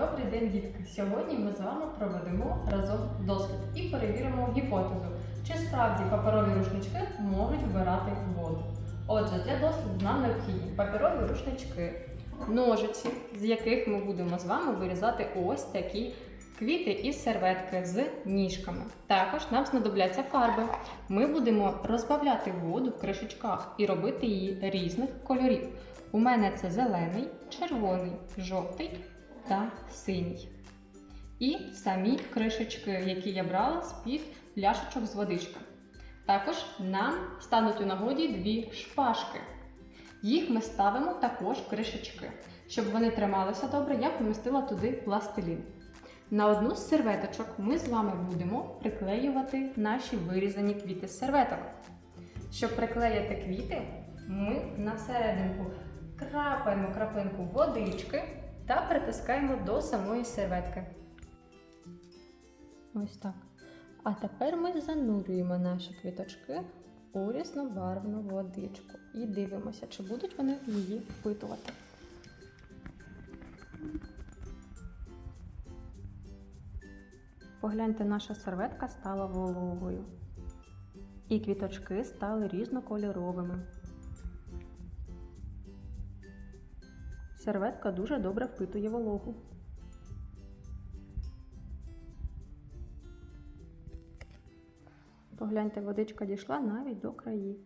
Добрий день, дітки! Сьогодні ми з вами проведемо разом дослід і перевіримо гіпотезу, чи справді паперові рушнички можуть вбирати воду. Отже, для досліду нам необхідні паперові рушнички, ножиці, з яких ми будемо з вами вирізати ось такі квіти із серветки з ніжками. Також нам знадобляться фарби. Ми будемо розбавляти воду в кришечках і робити її різних кольорів. У мене це зелений, червоний, жовтий та синій. І самі кришечки, які я брала з-під пляшечок з водичкою. Також нам стануть у нагоді дві шпажки. Їх ми ставимо також в кришечки. Щоб вони трималися добре, я помістила туди пластилін. На одну з серветочок ми з вами будемо приклеювати наші вирізані квіти з серветок. Щоб приклеїти квіти, ми на серединку крапаємо краплинку водички та притискаємо до самої серветки. Ось так. А тепер ми занурюємо наші квіточки у різнобарвну водичку і дивимося, чи будуть вони її впитувати. Погляньте, наша серветка стала вологою. І квіточки стали різнокольоровими. Серветка дуже добре впитує вологу. Погляньте, водичка дійшла навіть до країв.